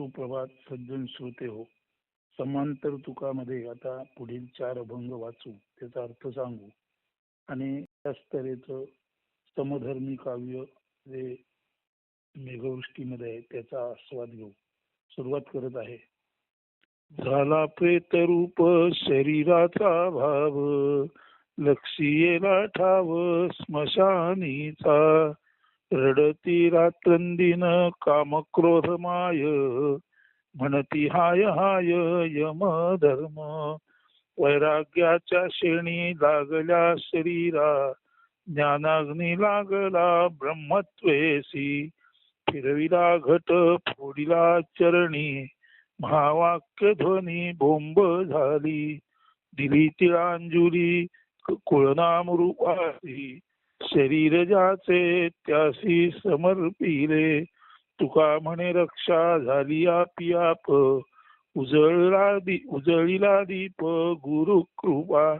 सुप्रभात सज्जन श्रोते हो. समांतर तुकामध्ये आता पुढील चार अभंग वाचू त्याचा अर्थ सांगू. आणि त्याच तऱ्हेचं समधर्मी काव्य जे मेघवृष्टीमध्ये आहे त्याचा आस्वाद घेऊ. सुरुवात करत आहे. झाला प्रेतरूप शरीराचा भाव लक्षियेला ठाव स्मशानीचा. रडती रात्रंदिन काम माय म्हणती हाय हाय यम धर्म. वैराग्याच्या शेणी लागल्या शरीरा. ज्ञानाग्नी लागला ब्रह्मत्वेसी फिरविला घट फोडिला चरणी. महावाक्य ध्वनी बोंब झाली. दिली तिळांजुली कुळनाम रूपासी शरीर ज्याचे त्यासी समर्पिले. तुका म्हणे रक्षा झाली आपी आप. उजळला दी उजळीला दीप गुरु कृपा.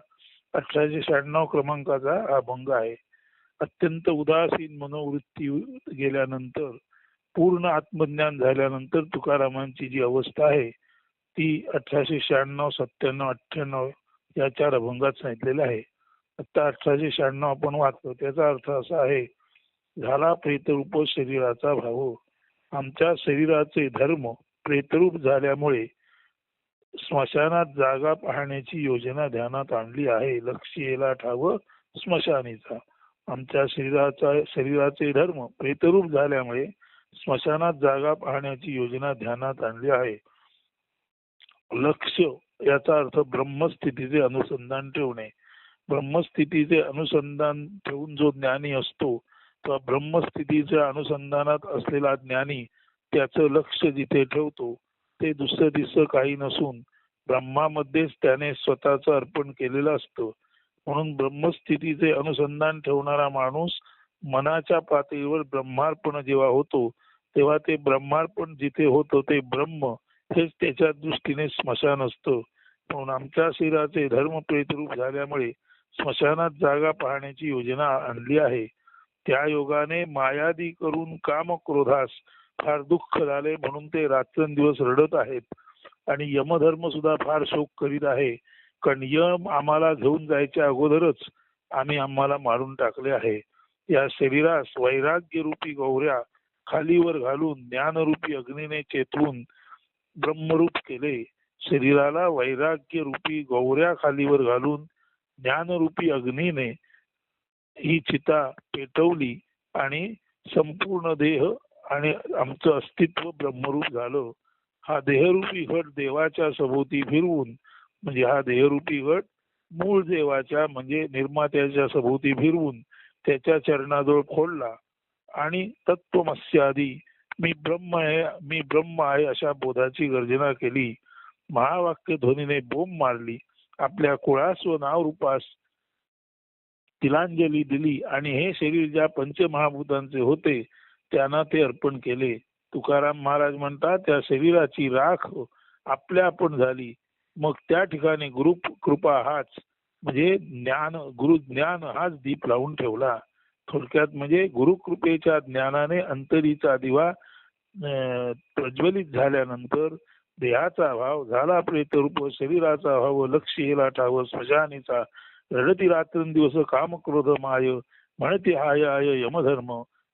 अठराशे शहाण्णव क्रमांकाचा हा अभंग आहे. अत्यंत उदासीन मनोवृत्ती गेल्यानंतर पूर्ण आत्मज्ञान झाल्यानंतर तुकारामांची जी अवस्था आहे ती अठराशे शहाण्णव सत्त्याण्णव अठ्ठ्याण्णव या चार अभंगात सांगितलेलं आहे. आता अठराशे शहाण्णव आपण वाचतो त्याचा अर्थ असा आहे झाला प्रेतरूप शरीराचा भाव आमच्या शरीराचे धर्म प्रेतरूप झाल्यामुळे स्मशानात जागा पाहण्याची योजना ध्यानात आणली आहे. लक्ष येला ठाव स्मशानीचा. आमच्या शरीराचा शरीराचे धर्म प्रेतरूप झाल्यामुळे स्मशानात जागा पाहण्याची योजना ध्यानात आणली आहे. लक्ष याचा अर्थ ब्रह्मस्थितीचे अनुसंधान ठेवणे. ब्रह्मस्थितीचे अनुसंधान ठेवून जो ज्ञानी असतो तो ब्रह्मस्थितीच्या अनुसंधानात असलेला ज्ञानी त्याचं लक्ष जिथे ठेवतो ते दुसरं दिसं काही नसून ब्रह्मामध्येच त्याने स्वतःचं अर्पण केलेलं असतं. म्हणून ब्रह्मस्थितीचे अनुसंधान ठेवणारा माणूस मनाच्या पातळीवर ब्रह्मार्पण जेव्हा होतो तेव्हा ते ब्रह्मार्पण जिथे होतं ते ब्रह्म हेच त्याच्या दृष्टीने स्मशान असतं. म्हणून आमच्या शरीराचे धर्म प्रेतरूप झाल्यामुळे स्मशानात जागा पाहण्याची योजना आणली आहे. त्या योगाने मायादी करून काम क्रोधास फार दुःख झाले म्हणून ते रात्रंदिवस रडत आहेत. आणि यमधर्म सुद्धा फार शोक करीत आहे. कारण यम आम्हाला घेऊन जायच्या अगोदरच आम्ही आम्हाला मारून टाकले आहे. या शरीरास वैराग्य रूपी गौऱ्या खालीवर घालून ज्ञानरूपी अग्नीने चेतवून ब्रह्मरूप केले. शरीराला वैराग्य रूपी गौऱ्या खालीवर घालून ज्ञानरूपी अग्नीने ही चिता पेटवली आणि संपूर्ण देह आणि आमचं अस्तित्व ब्रह्मरूप झालं. हा देहरूपी घट देवाच्या सभोवती फिरवून म्हणजे हा देहरूपी घट मूळ देवाच्या म्हणजे निर्मात्याच्या सभोवती फिरवून त्याच्या चरणाजवळ खोडला आणि तत्वमस्यादी मी ब्रह्म आहे मी ब्रह्म आहे अशा बोधाची गर्जना केली. महावाक्य ध्वनीने बोंब मारली. आपल्या कुळास व नाव रूपास तिलांजली दिली आणि हे शरीर ज्या पंचमहाभूतांचे होते त्यांना ते अर्पण केले. तुकाराम महाराज म्हणतात त्या शरीराची राख आपल्या आपण झाली. मग त्या ठिकाणी गुरु कृपा हाच म्हणजे ज्ञान गुरु ज्ञान हाच दीप लावून ठेवला. थोडक्यात म्हणजे गुरुकृपेच्या ज्ञानाने अंतरीचा दिवा प्रज्वलित झाल्यानंतर देहाचा भाव झाला प्रेतरूप शरीराचा भाव लक्ष येला ठाव स्मशानीचा. रडती रात्रंदिवस काम क्रोध माय म्हणते हाय आय यमधर्म.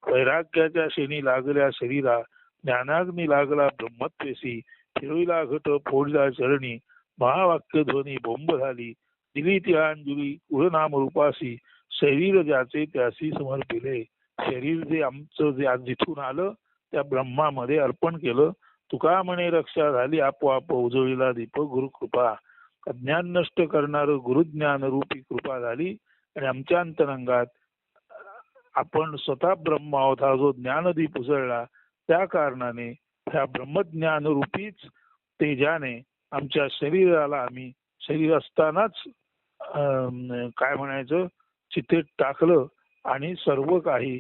वैराग्याच्या शेणी लागल्या शरीरा ज्ञानाग्नी लागला ब्रह्मत्वेसी फिरविला घट फोडला चरणी. महावाक्य ध्वनी बोंब झाली. दिली ती अंजुली कुळनाम रूपासी शरीर ज्याचे त्यासी समर्पिले. शरीर जे आमचं जे आज जिथून आलं त्या ब्रह्मामध्ये अर्पण केलं. तुका म्हणे रक्षा झाली आपोआप उजळीला दीप गुरुकृपा ज्ञान नष्ट करणार गुरुज्ञान रूपी कृपा झाली आणि आमच्या अंतरंगात आपण स्वतः ब्रह्म आहोत. हा जो ज्ञानदीप उसळला त्या कारणाने ह्या ब्रह्मज्ञान रूपीच तेजाने आमच्या शरीराला आम्ही शरीर असतानाच काय म्हणायचं चितेत टाकलं आणि सर्व काही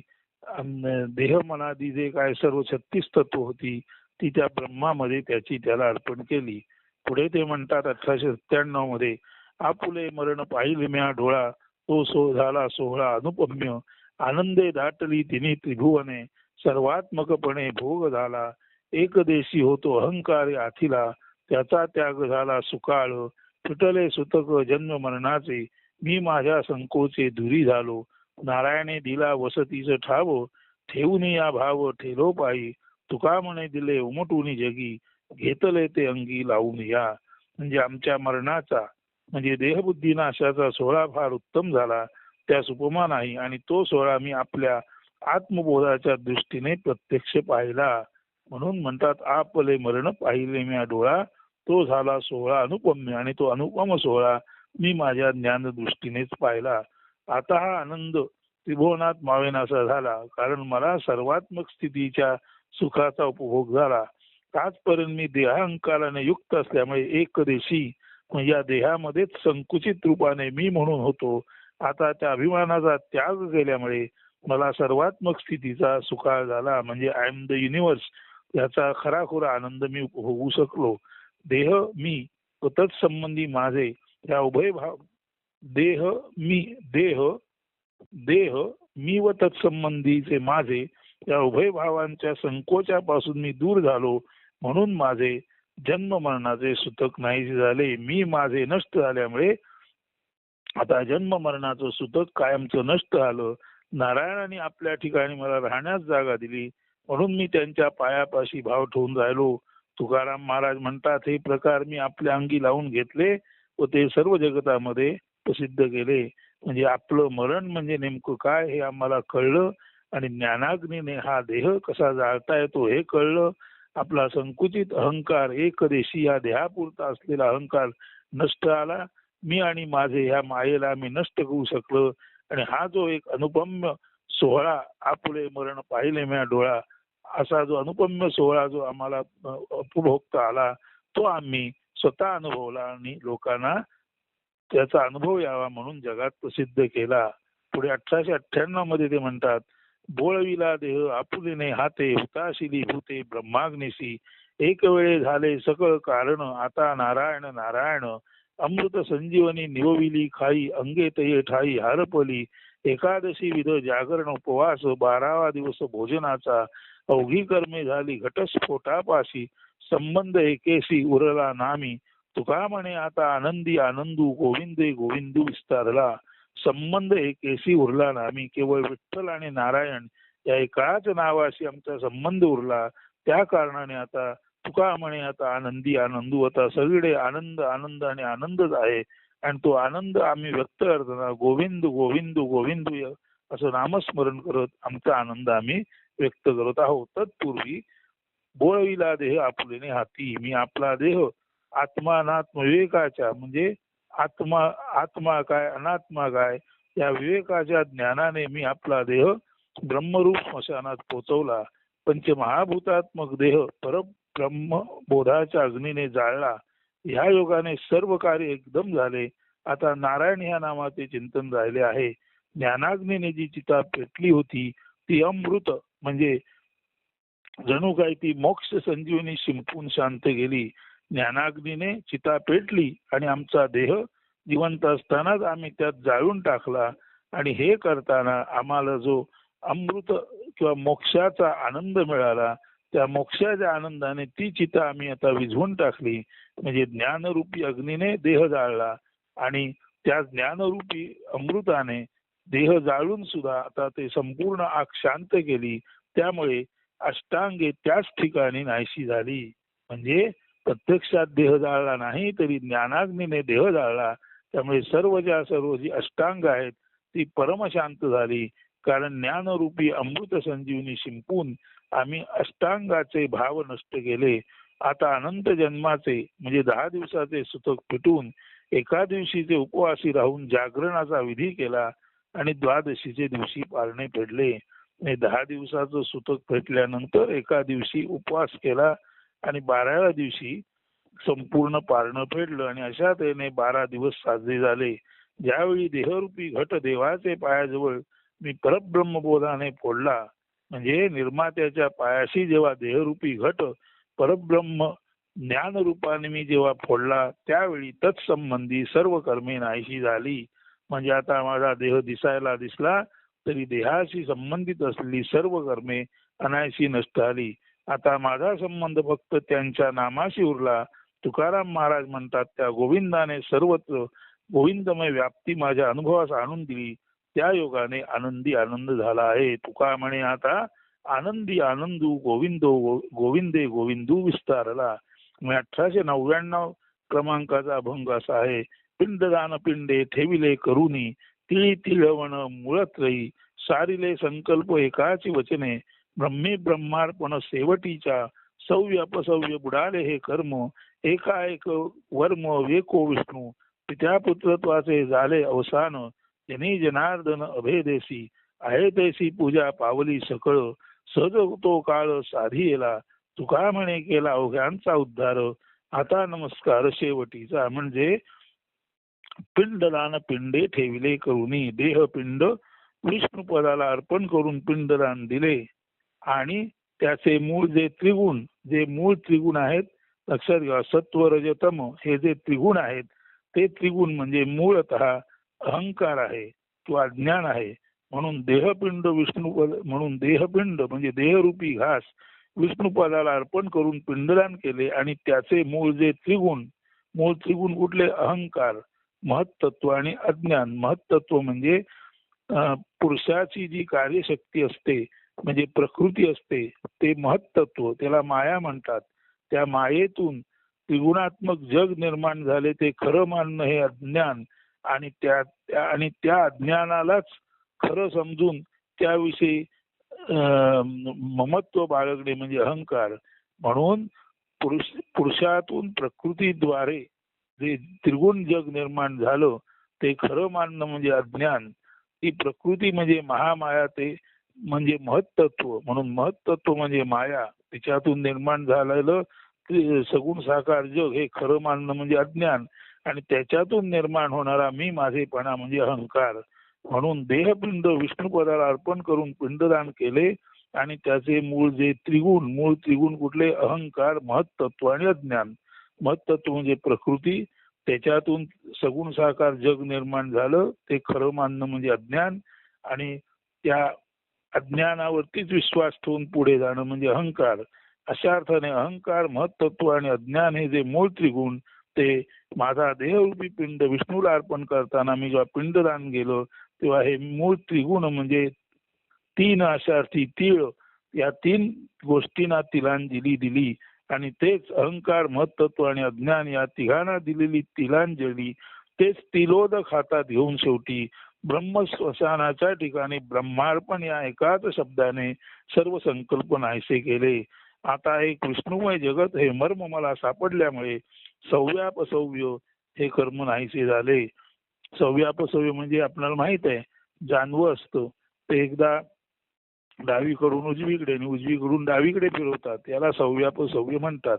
देह मनादी जे काय सर्व छत्तीस तत्व होती ती त्या ब्रह्मामध्ये त्याची त्याला अर्पण केली. पुढे ते म्हणतात अठराशे सत्त्याण्णवमध्ये आपुले मरण पाहिले म्या डोळा तो सो झाला सोहळा अनुपम्य. आनंदे दाटली तिने त्रिभुवने सर्वात्मकपणे भोग झाला. एकदेशी होतो अहंकार आथिला त्याचा त्याग झाला सुकाळ. फिटले सुतक जन्म मरणाचे मी माझ्या संकोचे धुरी झालो. नारायणे दिला वसतीच ठाव ठेवून या भाव ठेलो पायी. तुका म्हणे दिले उमटून जगी घेतले ते अंगी लावून या. म्हणजे आमच्या मरणाचा म्हणजे देहबुद्धी नाशाचा सोहळा फार उत्तम झाला. त्यास उपमा नाही आणि तो सोहळा मी आपल्या आत्मबोधाच्या दृष्टीने प्रत्यक्ष पाहिला. म्हणून म्हणतात आपले मरण पाहिले मी डोळा. तो झाला सोहळा अनुपम्य आणि तो अनुपम सोहळा मी माझ्या ज्ञान दृष्टीनेच पाहिला. आता हा आनंद त्रिभुवनात मावेनासा झाला. कारण मला सर्वात्मक स्थितीच्या सुखाचा उपभोग झाला. आजपर्यंत मी देहांकाराने युक्त असल्यामुळे एक देशी या देहामध्येच संकुचित रूपाने मी म्हणून होतो. आता त्या अभिमानाचा त्याग केल्यामुळे मला सर्वात्मक स्थितीचा सुखाळ झाला. म्हणजे आय एम द युनिव्हर्स याचा खराखुरा आनंद मी होऊ शकलो. देह मी व तत्संबंधी माझे या उभय भाव देह मी देह देह मी व तत्संबंधीचे माझे या उभय भावांच्या संकोचापासून मी दूर झालो म्हणून माझे जन्म मरणाचे सुतक नाही झाले. मी माझे नष्ट झाल्यामुळे आता जन्म मरणाचं सुतक कायमचं नष्ट झालं. नारायणाने आपल्या ठिकाणी मला राहण्यास जागा दिली. म्हणून मी त्यांच्या पायापाशी भाव ठेवून राहिलो. तुकाराम महाराज म्हणतात हे प्रकार मी आपल्या अंगी लावून घेतले व ते सर्व जगतामध्ये प्रसिद्ध केले. म्हणजे आपलं मरण म्हणजे नेमकं काय हे आम्हाला कळलं आणि ज्ञानाग्नीने हा देह कसा जाळता येतो हे कळलं. आपला संकुचित अहंकार एकदेशी या देहापुरता असलेला अहंकार नष्ट आला. मी आणि माझे ह्या मायेला मी नष्ट करू शकलो. आणि हा जो एक अनुपम्य सोहळा आपुले मरण पाहिले म्या डोळा असा जो अनुपम्य सोहळा जो आम्हाला उपभोगता आला तो आम्ही स्वतः अनुभवला आणि लोकांना त्याचा अनुभव यावा म्हणून जगात प्रसिद्ध केला. पुढे अठराशे अठ्ठ्याण्णवमध्ये ते म्हणतात बोळविला देह आपुलीने हाते हुताशिली भूते ब्रह्माग्निशी. एक वेळे झाले सकळ कारण आता नारायण नारायण. अमृत संजीवनी निवविली खाई अंगे तये ठाई हारपली. एकादशी विध जागरण उपवास बारावा दिवस भोजनाचा. अवघी कर्मे झाली घटस्फोटापाशी. संबंध एकेशी उरला नामी. तुका म्हणे आता आनंदी आनंदू गोविंदे गोविंदू विस्तारला. संबंध एकेशी उरला ना आम्ही केवळ विठ्ठल आणि नारायण या एकाच नावाशी आमचा संबंध उरला. त्या कारणाने आता तुका म्हणे आता आनंदी आनंदू आता सगळे आनंद आनंद आणि आनंदच आहे. आणि तो आनंद आम्ही व्यक्त करताना गोविंद गोविंद गोविंद असं नामस्मरण करत आमचा आनंद आम्ही व्यक्त करत आहोत. तत्पूर्वी बोळविला देह आपुलेने हाती मी आपला देह आत्मानात्म विवेकाच्या म्हणजे आत्मा आत्मा काय अनात्मा काय या विवेकाच्या ज्ञानाने मी आपला देह ब्रह्मरूप स्मशानात पोचवला. पंचमहाभूतात्मक देह परब्रह्म बोधाच्या अग्नीने जाळला. ह्या योगाने सर्व कार्य एकदम झाले. आता नारायण ह्या नामाचे चिंतन राहिले आहे. ज्ञानाग्नीने जी चिता पेटली होती ती अमृत म्हणजे जणू काय ती मोक्ष संजीवनी शिंपून शांत गेली. ज्ञानाग्नीने चिता पेटली आणि आमचा देह जिवंत असतानाच आम्ही त्यात जाळून टाकला. आणि हे करताना आम्हाला जो अमृत किंवा मोक्षाचा आनंद मिळाला त्या मोक्षाच्या आनंदाने ती चिता आम्ही आता विझवून टाकली. म्हणजे ज्ञानरूपी अग्नीने देह जाळला आणि त्या ज्ञानरूपी अमृताने देह जाळून सुद्धा आता ते संपूर्ण आग शांत केली. त्यामुळे अष्टांगे त्याच ठिकाणी नाहीशी झाली. म्हणजे प्रत्यक्षात देह जाळला नाही तरी ज्ञानाग्नीने देह जाळला. त्यामुळे सर्व ज्या सर्व जी अष्टांग आहेत ती परमशांत झाली. कारण ज्ञानरूपी अमृत संजीवनी शिंपून आम्ही अष्टांगाचे भाव नष्ट केले. आता अनंत जन्माचे म्हणजे दहा दिवसाचे सुतक फिटून एका दिवशीचे उपवासी राहून जागरणाचा विधी केला आणि द्वादशीचे दिवशी पारणे फेडले. दहा दिवसाचं सुतक फेटल्यानंतर एका दिवशी उपवास केला. आणि बाराव्या दिवशी संपूर्ण पारणं फेडलं आणि अशा तऱ्हेने बारा दिवस साजरे झाले. ज्यावेळी देहरूपी घट देवाचे पायाजवळ मी परब्रह्मबोधाने फोडला म्हणजे निर्मात्याच्या पायाशी जेव्हा देहरूपी घट परब्रह्म ज्ञान रूपाने मी जेव्हा फोडला त्यावेळी तत्संबंधी सर्व कर्मे नाहीशी झाली. म्हणजे आता माझा देह दिसायला दिसला तरी देहाशी संबंधित असलेली सर्व कर्मे अनायशी नष्ट झाली. आता माझा संबंध फक्त त्यांच्या नामाशी उरला. तुकाराम महाराज म्हणतात त्या गोविंदाने सर्वत्र गोविंदमय व्याप्ती माझ्या अनुभवास आणून दिली. त्या योगाने आनंदी आनंद झाला आहे. तुका म्हणे आता आनंदी आनंदू गोविंदो गो- गोविंदे गोविंदू विस्तारला. अठराशे नव्याण्णव क्रमांकाचा अभंग असा आहे. पिंडदान पिंडे ठेविले करुणी तिळी तिळवण मुळत्रयी सारिले संकल्प एकाची वचने. ब्रह्मी ब्रह्मार्पण सेवटीच्या सव्य अपसव्य बुडाले हे कर्म एकाएक वर्म वेको विष्णू पित्या पुत्रत्वाचे झाले अवसान जनी जनार्दन अभेदेसी आहे तैसी पूजा पावली सकळ सज तो काळ साधियेला तुका म्हणे केला अवघ्यांचा उद्धार. आता नमस्कार शेवटीचा म्हणजे पिंडदान पिंडे ठेविले करुणी देह पिंड विष्णू पदाला अर्पण करून पिंडदान दिले. आणि त्याचे मूळ जे त्रिगुण जे मूळ त्रिगुण आहेत लक्षात घ्या सत्व रजतम हे जे त्रिगुण आहेत ते त्रिगुण म्हणजे मूळत अहंकार आहे किंवा ज्ञान आहे. म्हणून देहपिंड विष्णुपद म्हणून देहपिंड म्हणजे देहरूपी घास विष्णुपदाला अर्पण करून पिंडदान केले आणि त्याचे मूळ जे त्रिगुण मूळ त्रिगुण कुठले? अहंकार महत्त्व आणि अज्ञान. महत्त्व म्हणजे पुरुषाची जी कार्यशक्ती असते म्हणजे प्रकृती असते ते महत्त्व त्याला माया म्हणतात. त्या मायेतून त्रिगुणात्मक जग निर्माण झाले ते खरं मानणं हे अज्ञान. आणि त्या आणि त्या अज्ञानालाच खरं समजून त्याविषयी ममत्व बाळगणे म्हणजे अहंकार. म्हणून पुरुष पुरुषातून प्रकृतीद्वारे जे त्रिगुण जग निर्माण झालं ते खरं मानणं म्हणजे अज्ञान. ती प्रकृती म्हणजे महामाया ते म्हणजे महत्त्व म्हणून महत्त्व म्हणजे माया. तिच्यातून निर्माण झालेलं सगुण साकार जग हे खरं मानणं म्हणजे अज्ञान. आणि त्याच्यातून निर्माण होणारा मी माझेपणा म्हणजे अहंकार. म्हणून देहपिंड विष्णुपदाला अर्पण करून पिंडदान केले आणि त्याचे मूळ जे त्रिगुण मूळ त्रिगुण कुठले? अहंकार महत्त्व आणि अज्ञान. महत्त्व म्हणजे प्रकृती. त्याच्यातून सगुण साकार जग निर्माण झालं. ते खरं मानणं म्हणजे अज्ञान. आणि त्या अज्ञानावरतीच विश्वास ठेवून पुढे जाणं म्हणजे अहंकार. अशा अर्थाने अहंकार महत्त्व आणि अज्ञान हे जे मूळ त्रिगुण ते माझा देहरूपी पिंड विष्णूला अर्पण करताना मी जेव्हा पिंडदान गेलो तेव्हा हे मूळ त्रिगुण म्हणजे तीन अशा अर्थी तीळ. या तीन गोष्टींना तिलांजली दिली आणि तेच अहंकार महत्त्व आणि अज्ञान या तिघांना दिलेली तिलांजली तेच तिलोदक हातात घेऊन शेवटी ब्रह्मस्वसानाच्या ठिकाणी ब्रह्मार्पण या एकाच शब्दाने सर्व संकल्प नाहीसे केले. आता हे कृष्णमय जगत हे मर्म मला सापडल्यामुळे सव्यापसव्य हे कर्म नाहीसे झाले. सव्यापसव्य म्हणजे आपल्याला माहीत आहे जानवं असतं. ते एकदा डावीकडून उजवीकडे आणि उजवीकडून डावीकडे फिरवतात. याला सव्यापसव्य म्हणतात.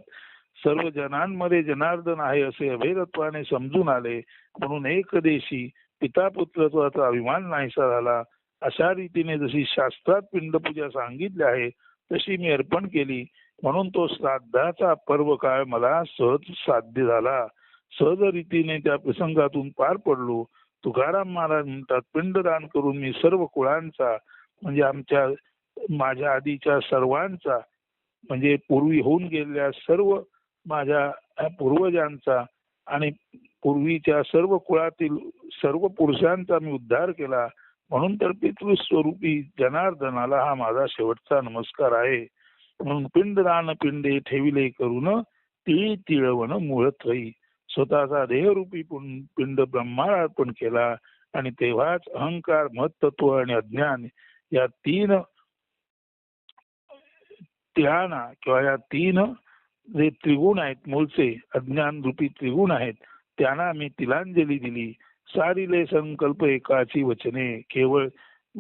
सर्व जनांमध्ये जनार्दन आहे असे अभेदत्वाने समजून आले. म्हणून एक देशी पिता पुत्रत्वाचा अभिमान नाहीसा झाला. अशा रीतीने जशी शास्त्रात पिंडपूजा सांगितली आहे तशी मी अर्पण केली. म्हणून तो श्राद्धाचा पर्व काळ मला सहज साध्य झाला. सहज रीतीने त्या प्रसंगातून पार पडलो. तुकाराम महाराज म्हणतात पिंडदान करून मी सर्व कुळांचा म्हणजे आमच्या माझ्या आधीच्या सर्वांचा म्हणजे पूर्वी होऊन गेलेल्या सर्व माझ्या पूर्वजांचा आणि पूर्वीच्या सर्व कुळातील सर्व पुरुषांचा मी उद्धार केला. म्हणून तर पितृस्वरूपी जनार्दनाला हा माझा शेवटचा नमस्कार आहे. म्हणून पिंडदान पिंडे ठेविले करून तिळी तिळवण मूळत्रयी स्वतःचा देहरूपी पिंड ब्रह्माला अर्पण केला आणि तेव्हाच अहंकार महत्त्व आणि अज्ञान या तीन तिळांना किंवा या तीन जे त्रिगुण आहेत मूळचे अज्ञान रूपी त्रिगुण आहेत त्यांना मी तिलांजली दिली. सारिले संकल्प एकाची वचने. केवळ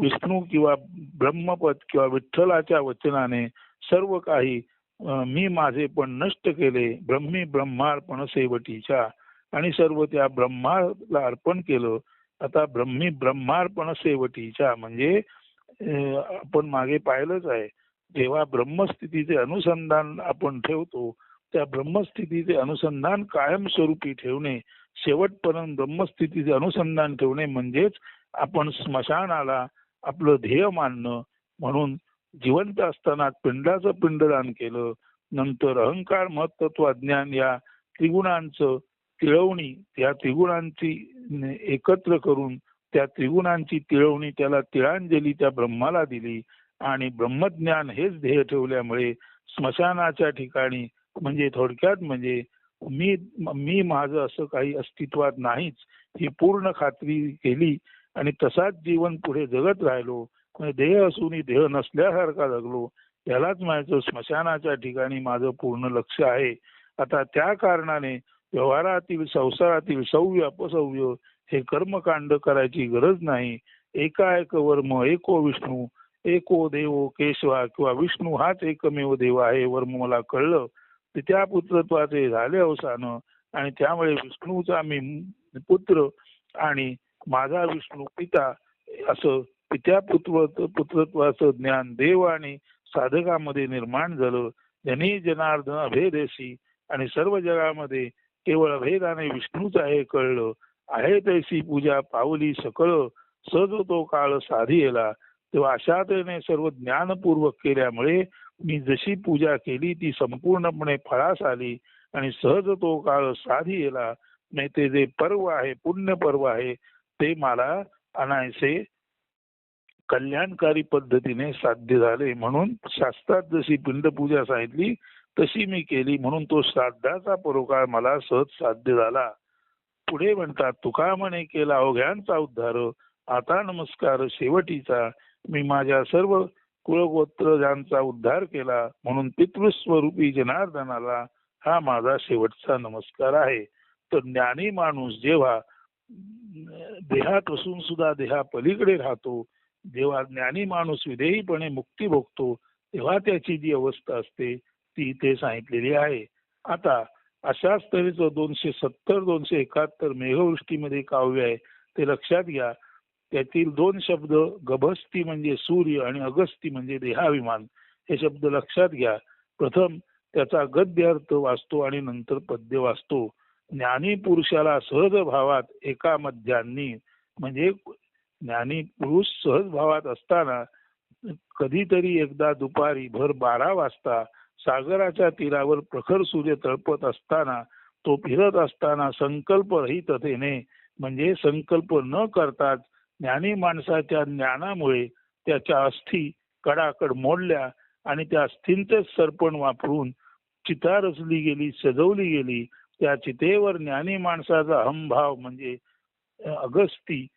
विष्णू किंवा ब्रह्मपद किंवा विठ्ठलाच्या वचनाने सर्व काही मी माझे पण नष्ट केले. ब्रह्मी ब्रह्मार्पण सेवटीच्या. आणि सर्व त्या ब्रह्माला अर्पण केलं. आता ब्रह्मी ब्रह्मार्पण सेवटीच्या. म्हणजे आपण मागे पाहिलंच आहे. जेव्हा ब्रह्मस्थितीचे अनुसंधान आपण ठेवतो त्या ब्रह्मस्थितीचे अनुसंधान कायमस्वरूपी ठेवणे शेवटपर्यंत ब्रह्मस्थितीचे अनुसंधान ठेवणे म्हणजेच आपण स्मशानाला आपलं ध्येय मानणं म्हणून जिवंत असताना पिंडाचं पिंडदान केलं नंतर अहंकार महत्त्व ज्ञान या त्रिगुणांचं तिळवणी त्या त्रिगुणांची एकत्र करून त्या त्रिगुणांची तिळवणी त्याला तिळांजली त्या ब्रह्माला दिली आणि ब्रह्मज्ञान हेच ध्येय ठेवल्यामुळे स्मशानाच्या ठिकाणी म्हणजे थोडक्यात म्हणजे मी मी माझं असं काही अस्तित्वात नाहीच. ही पूर्ण खात्री केली आणि तसाच जीवन पुढे जगत राहिलो. म्हणजे देह असून देह नसल्यासारखा जगलो. त्यालाच माझं स्मशानाच्या ठिकाणी माझं पूर्ण लक्ष आहे. आता त्या कारणाने व्यवहारातील संसारातील सौव्य अपसव्य हे कर्मकांड करायची गरज नाही. एका एक वर्म एको विष्णू एको देव केशवा किंवा विष्णू हाच एकमेव देव आहे वर्म मला कळलं. त्या पुत्रत्वाचे झाले अवसान आणि त्यामुळे विष्णूचा मी पुत्र आणि माझा विष्णू पिता असं पित्या पुत्र पुत्रत्वाचं ज्ञान देव आणि साधकामध्ये निर्माण झालं. जनी जनार्दन अभेदेशी आणि सर्व जगामध्ये केवळ अभेदाने विष्णूच आहे कळलं. आहे तैसी पूजा पावली सकळ सज तो काळ साधी येला तेव्हा अशा तऱ्हेने सर्व ज्ञानपूर्वक केल्यामुळे मी जशी पूजा केली ती संपूर्णपणे फळास आली आणि सहज तो काळ साधी येला नाही ते जे पर्व आहे पुण्य पर्व आहे ते मला अनायसे कल्याणकारी पद्धतीने साध्य झाले. म्हणून शास्त्रात जशी पिंडपूजा सांगितली तशी मी केली. म्हणून तो श्राद्धाचा परोकाळ मला सहज साध्य झाला. पुढे म्हणतात तुका म्हणे केला अवघ्यांचा उद्धार. आता नमस्कार शेवटीचा. मी माझ्या सर्व कुळगोत्र ज्यांचा उद्धार केला म्हणून पितृस्वरूपी जनार्दनाला हा माझा शेवटचा नमस्कार आहे. तर ज्ञानी माणूस जेव्हा देहात असून सुद्धा देहा पलीकडे राहतो जेव्हा ज्ञानी माणूस विधेयीपणे मुक्ती भोगतो तेव्हा त्याची जी अवस्था असते ती इथे सांगितलेली आहे. आता अशाच तऱ्हेचं दोनशे सत्तर दोनशे एकाहत्तर मेघवृष्टीमध्ये काव्य आहे ते लक्षात घ्या. त्यातील दोन शब्द गभस्ती म्हणजे सूर्य आणि अगस्ती म्हणजे देहाभिमान हे शब्द लक्षात घ्या. प्रथम त्याचा गद्य अर्थ वाचतो आणि नंतर पद्य वाचतो. ज्ञानी पुरुषाला सहज भावात एका मध्यांनी म्हणजे ज्ञानी पुरुष सहज भावात असताना कधीतरी एकदा दुपारी भर बारा वाजता सागराच्या तीरावर प्रखर सूर्य तळपत असताना तो फिरत असताना संकल्प रहिततेने म्हणजे संकल्प न करताच ज्ञानी माणसाच्या ज्ञानामुळे त्याच्या अस्थी कडाकड मोडल्या आणि त्या अस्थींचे सरपण वापरून चिता रचली गेली सजवली गेली त्या चितेवर ज्ञानी माणसाचा हमभाव म्हणजे अगस्ती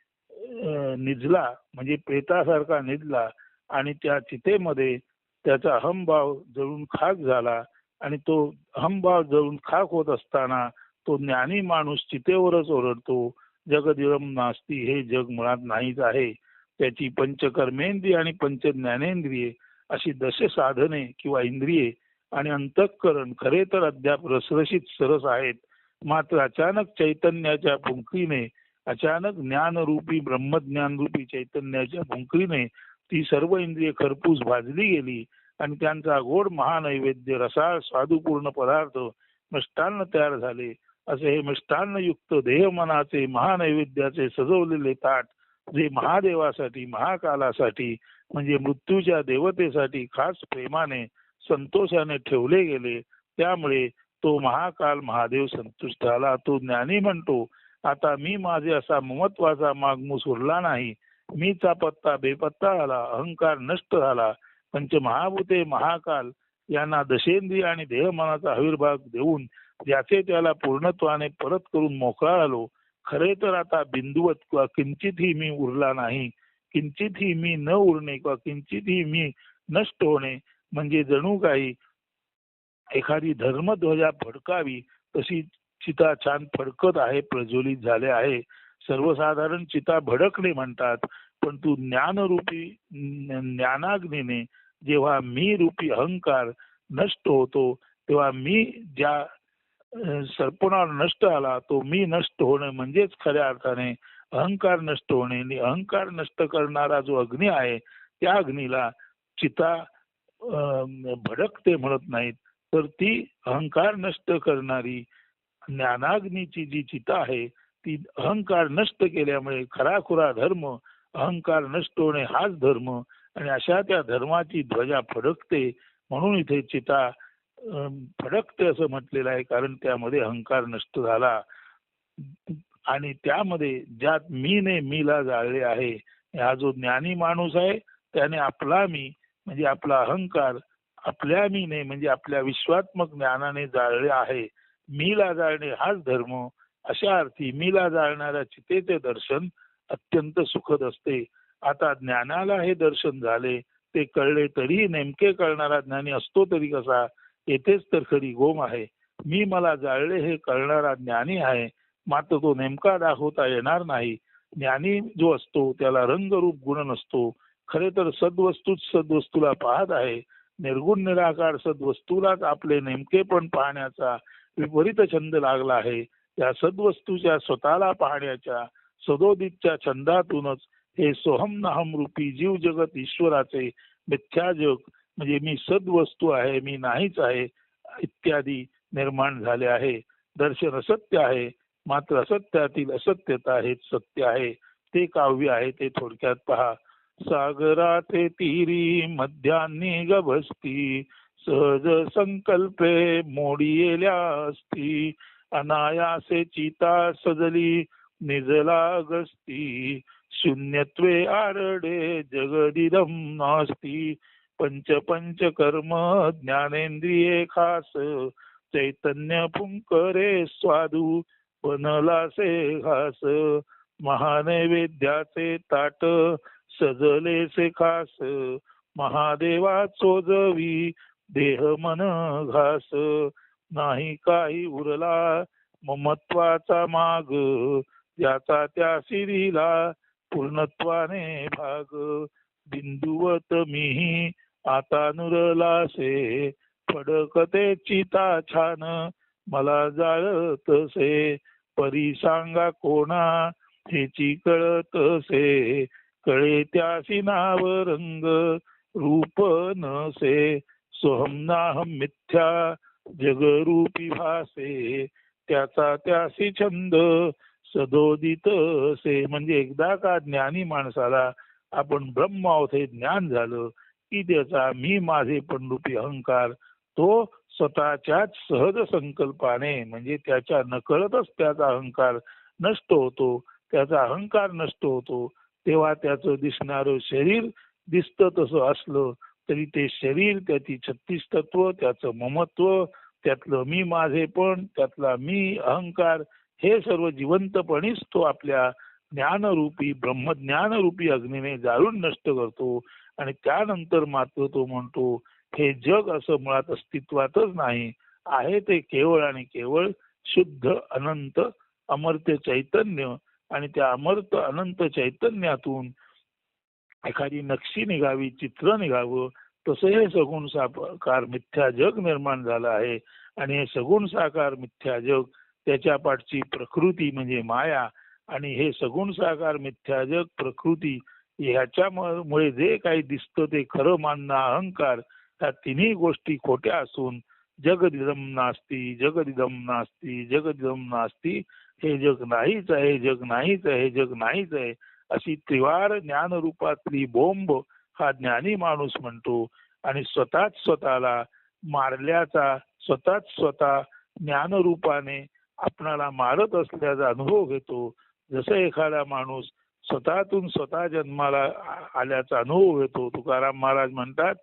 निजला म्हणजे प्रेतासारखा निजला आणि त्या चितेमध्ये त्याचा अहमभाव जळून खाक झाला आणि तो अहमभाव जळून खाक होत असताना तो ज्ञानी माणूस चितेवरच ओरडतो जगदिरम नास्ती हे जग मुळात नाहीच आहे. त्याची पंचकर्मेंद्रिय आणि पंच ज्ञानेंद्रिये अशी दश साधने किंवा इंद्रिये आणि अंतःकरण खरे तर अद्याप रसरशीत सरस आहेत. मात्र अचानक चैतन्याच्या पुंकरीने अचानक ज्ञानरूपी ब्रह्मज्ञानरूपी चैतन्याच्या पुंकरीने ती सर्व इंद्रिय खरपूस भाजली गेली आणि त्यांचा गोड महानैवेद्य रसाळ स्वादुपूर्ण पदार्थ मिष्टान्न तयार झाले. असे हे मिष्टान्नयुक्त देह मनाचे महानैवेद्याचे सजवलेले ताट जे महादेवासाठी महाकालासाठी म्हणजे मृत्यूच्या देवतेसाठी खास प्रेमाने संतोषाने ठेवले गेले. त्यामुळे तो महाकाल महादेव संतुष्ट झाला. तो ज्ञानी म्हणतो आता मी माझे असा ममत्वाचा मागमूस उरला नाही. मीचा पत्ता बेपत्ता झाला अहंकार नष्ट झाला. पंचमहाभूते महाकाल यांना दशेंद्रिय आणि देहमनाचा आविर्भाव देऊन ज्याचे त्याला पूर्णत्वाने परत करून मोकळा झालो खरे तर आता बिंदुवत किंवा किंचितही मी उरला नाही किंचितही मी न उरणे किंवा किंचितही मी नष्ट होणे म्हणजे जणू काही एखादी धर्मध्वजा फडकावी तशी चिता छान फडकत आहे प्रज्वलित झाले आहे. सर्वसाधारण चिता भडकणे म्हणतात पण तू ज्ञानरूपी ज्ञानाग्नीने जेव्हा मी रूपी अहंकार नष्ट होतो तेव्हा मी ज्या सरपणावर नष्ट आला तो मी नष्ट होणे म्हणजेच खऱ्या अर्थाने अहंकार नष्ट होणे. आणि अहंकार नष्ट करणारा जो अग्नी आहे त्या अग्नीला चिता भडकते म्हणत नाहीत. तर ती अहंकार नष्ट करणारी ज्ञानाग्नीची जी चिता आहे ती अहंकार नष्ट केल्यामुळे खराखुरा धर्म अहंकार नष्ट होणे हाच धर्म आणि अशा त्या धर्माची ध्वजा फडकते म्हणून इथे चिता फडकते असं म्हटलेलं आहे कारण त्यामध्ये अहंकार नष्ट झाला. आणि त्यामध्ये ज्यात मीने मीला जाळले आहे हा जो ज्ञानी माणूस आहे त्याने आपला मी म्हणजे आपला अहंकार आपल्या मीने म्हणजे आपल्या विश्वात्मक ज्ञानाने जाळले आहे. मीला जाळणे हाच धर्म. अशा अर्थी मीला जाळणाऱ्या चितेचे दर्शन अत्यंत सुखद असते. आता ज्ञानाला हे दर्शन झाले ते कळले तरी नेमके कळणारा ज्ञानी असतो तरी कसा? येथेच तर खरी गोम आहे. मी मला जाळले हे कळणारा ज्ञानी आहे. मात्र तो नेमका दाखवता येणार नाही. ज्ञानी जो असतो त्याला रंगरूप गुण नसतो. खरे तर सद्वस्तूच सद्वस्तूला पाहत आहे. निर्गुण निराकार सद्वस्तूलाच आपले नेमकेपण पाहण्याचा विपरीत छंद लागला आहे. त्या सद्वस्तूच्या स्वतःला पाहण्याच्या सदोदितच्या छंदातूनच हे सोहम नहम रूपी जीव जगत ईश्वराचे मिथ्या जग म्हणजे मी सद्वस्तू आहे मी नाहीच आहे इत्यादी निर्माण झाले आहे. दर्शन असत्य आहे मात्र असत्यातील असत्यता हे सत्य आहे. ते काव्य आहे ते थोडक्यात पहा. सागराचे तिरी मध्यान्नी गभस्ती सहज संकल्पे मोडी असती अनायासे चिता सजली निजला गस्ती शून्यत्वे आरडे जगदिदम नास्ती पंच पंच कर्म ज्ञानेंद्रिये खास चैतन्य पुंकरे स्वादू बनलासे घास महानैवेद्याचे ताट सजलेसे खास महादेवा चोजवी देह मन घास नाही काही उरला ममत्वाचा माग याचा त्या सिरीला पूर्णत्वाने भाग बिंदुवत मीही आता नुरलासे फडकते चिता छान. मला जाळतसे परी सांगा कोणा हेची कळतसे. कळे त्यासी नाव रंग रूप नसे. सोहमनाहम मिथ्या जगरूपी भासे. त्याचा त्यासी छंद सदोदित असे म्हणजे एकदा का ज्ञानी माणसाला आपण ब्रह्म हे ज्ञान झालं की त्याचा मी माझे पंडुपी अहंकार तो स्वतःच्याच सहज संकल्पाने म्हणजे त्याच्या नकळतच त्याचा अहंकार नष्ट होतो त्याचा अहंकार नष्ट होतो तेव्हा त्याचं दिसणारं शरीर दिसतं तसं असलं तरी ते शरीर त्याची छत्तीस तत्व त्याचं ममत्व त्यातलं मी माझे पण त्यातला मी अहंकार हे सर्व जिवंतपणीच तो आपल्या ज्ञानरूपी ब्रह्मज्ञानरूपी अग्नीने जाळून नष्ट करतो. आणि त्यानंतर मात्र तो म्हणतो हे जग असं मुळात अस्तित्वातच नाही. आहे ते केवळ आणि केवळ शुद्ध अनंत अमर्त्य चैतन्य आणि त्या अमर्त अनंत चैतन्यातून एखादी नक्षी निघावी चित्र निघावं. तसं हे सगुण साकार मिथ्या जग निर्माण झालं आहे आणि हे सगुण साकार मिथ्या जग त्याच्या पाठची प्रकृती म्हणजे माया आणि हे सगुण साकार मिथ्या जग प्रकृती ह्याच्यामुळे जे काही दिसतं ते खरं मानणं अहंकार ह्या तिन्ही गोष्टी खोट्या असून जगदिदम नास्ती जगदिदम नास्ती जगदिदम नास्ती हे जग नाहीच आहे जग नाहीच आहे जग नाहीच आहे अशी त्रिवार ज्ञानरूपातली बोंब हा ज्ञानी माणूस म्हणतो. आणि स्वतःच स्वतःला मारल्याचा स्वतःच स्वतः ज्ञानरूपाने आपणाला मारत असल्याचा अनुभव घेतो. जसं एखादा माणूस स्वतःतून स्वतः जन्माला आल्याचा अनुभव येतो तुकाराम महाराज म्हणतात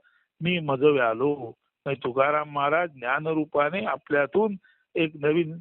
मी मज व्यालो तुकाराम महाराज ज्ञानरूपाने आपल्यातून एक नवीन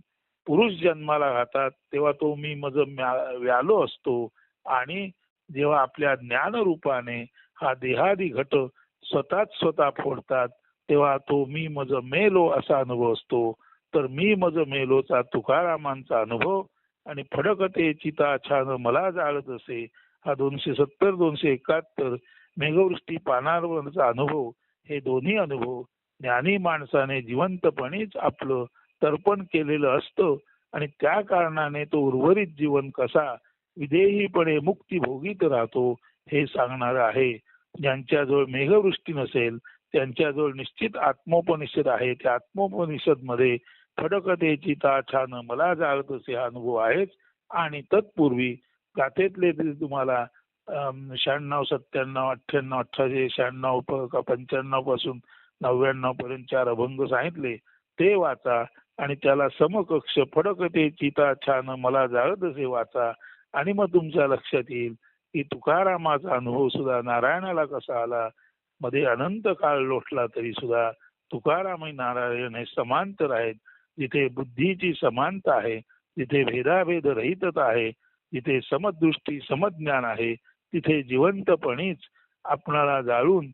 पुरुष जन्माला घातात तेव्हा तो मी मज व्यालो असतो. आणि जेव्हा आपल्या ज्ञानरूपाने हा देहादी घट स्वतःच स्वतः फोडतात तेव्हा तो मी मज मेलो असा अनुभव असतो. तर मी मज मेलोचा तुकारामांचा अनुभव आणि फडकते चिता छान मला जाळत असे हा दोनशे सत्तर दोनशे एकाहत्तर मेघवृष्टी पानावरचा अनुभव हे दोन्ही अनुभव ज्ञानी माणसाने जिवंतपणेच आपलं तर्पण केलेलं असतं आणि त्या कारणाने तो उर्वरित जीवन कसा विदेहीपणे मुक्ती भोगीत राहतो हे सांगणार आहे. ज्यांच्याजवळ मेघवृष्टी नसेल त्यांच्याजवळ निश्चित आत्मोपनिषद आहे. त्या आत्मोपनिषदमध्ये फडकतेची छान मला जागत असे हा अनुभव आहेच आणि तत्पूर्वी गाथेतले तुम्हाला शहाण्णव सत्त्याण्णव अठ्ठ्याण्णव अठराशे शहाण्णव पंच्याण्णवपासून नव्याण्णव पर्यंत चार अभंग सांगितले. ते वाचा आणि त्याला समकक्ष फडकते चिता छान मला जाळत असे वाचा. आणि मग तुमच्या लक्षात येईल की तुकारामाचा अनुभव सुद्धा नारायणाला कसा आला? मध्ये अनंत काळ लोटला तरी सुद्धा तुकाराम नारायण हे समांतर आहेत. जिथे बुद्धीची समानता आहे तिथे भेदाभेद रहितता आहे तिथे समदृष्टी समज्ञान आहे तिथे जिवंतपणीच आपणाला जाळून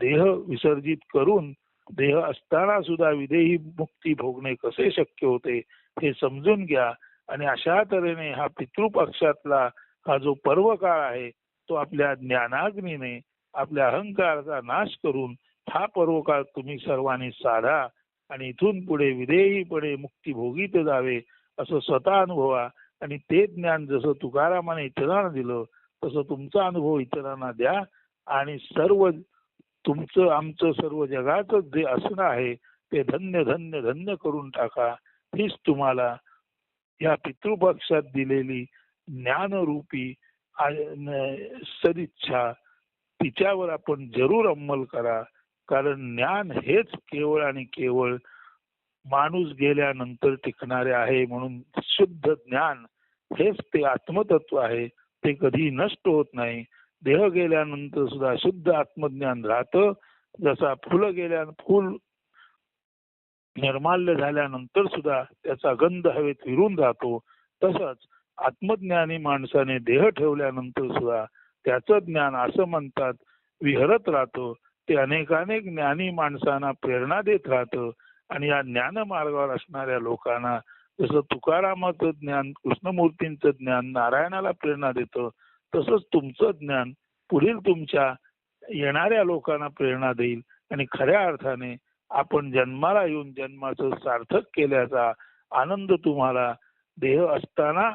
देह विसर्जित करून देह असताना सुद्धा विदेही मुक्ती भोगणे कसे शक्य होते हे समजून घ्या. आणि अशा तऱ्हेने हा पितृपक्षातला हा जो पर्व काळ आहे तो आपल्या ज्ञानाग्नीने आपल्या अहंकाराचा नाश करून हा पर्व काळ तुम्ही सर्वांनी साधा. आणि इथून पुढे विधेयीपणे मुक्ती भोगीत जावे असं स्वतः अनुभवा. आणि ते ज्ञान जसं तुकारामाने इतरांना दिलं तसं तुमचा अनुभव इतरांना द्या. आणि सर्व तुमचं आमचं सर्व जगाचं जे असणं आहे ते धन्य धन्य धन्य करून टाका. हीच तुम्हाला या पितृपक्षात दिलेली ज्ञानरूपी सदिच्छा. तिच्यावर आपण जरूर अंमल करा. कारण ज्ञान हेच केवळ आणि केवळ माणूस गेल्यानंतर टिकणारे आहे म्हणून शुद्ध ज्ञान हेच ते आत्मतत्व आहे. ते कधी नष्ट होत नाही. देह गेल्यानंतर सुद्धा शुद्ध आत्मज्ञान राहतं. जसा फुलं गेल्या फुल निर्माल्य झाल्यानंतर सुद्धा त्याचा गंध हवेत विरून जातो तसंच आत्मज्ञानी माणसाने देह ठेवल्यानंतर सुद्धा त्याचं ज्ञान असं म्हणतात विहरत राहतं. ते अनेकानेक ज्ञानी माणसांना प्रेरणा देत राहतं. आणि या ज्ञान मार्गावर असणाऱ्या लोकांना जसं तुकारामाचं ज्ञान कृष्णमूर्तींचं ज्ञान नारायणाला प्रेरणा देतं तसंच तुमचं ज्ञान पुढील तुमच्या येणाऱ्या लोकांना प्रेरणा देईल. आणि खऱ्या अर्थाने आपण जन्माला येऊन जन्माचं सार्थक केल्याचा आनंद तुम्हाला देह असताना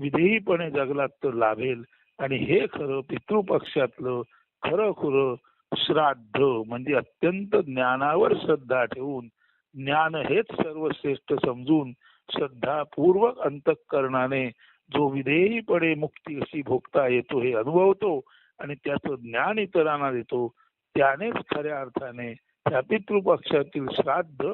विधेयीपणे जगलात तर लाभेल. आणि हे खरं पितृपक्षातलं खरं खुरं श्राद्ध म्हणजे अत्यंत ज्ञानावर श्रद्धा ठेवून ज्ञान हेच सर्वश्रेष्ठ समजून श्रद्धापूर्वक अंतःकरणाने जो विधेयीपणे मुक्ती अशी भोगता येतो हे अनुभवतो आणि त्याचं ज्ञान इतरांना देतो त्यानेच खऱ्या अर्थाने त्या पितृपक्षातील श्राद्ध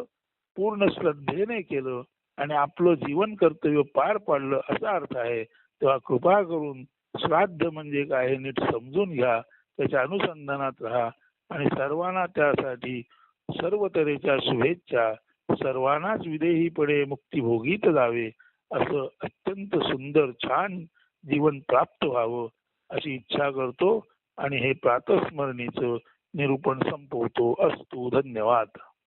पूर्ण श्रद्धेने केलं आणि आपलं जीवन कर्तव्य पार पाडलं असा अर्थ आहे. तेव्हा कृपा करून श्राद्ध म्हणजे काय हे नीट समजून घ्या. त्याच्या अनुसंधानात राहा आणि सर्वांना त्यासाठी सर्व तऱ्हेच्या शुभेच्छा. सर्वांनाच विदेहीपणे मुक्ती भोगीत जावे. असं अत्यंत सुंदर छान जीवन प्राप्त व्हावं अशी इच्छा करतो आणि हे प्रातस्मरणीचं निरूपण संपवतो. असतो धन्यवाद.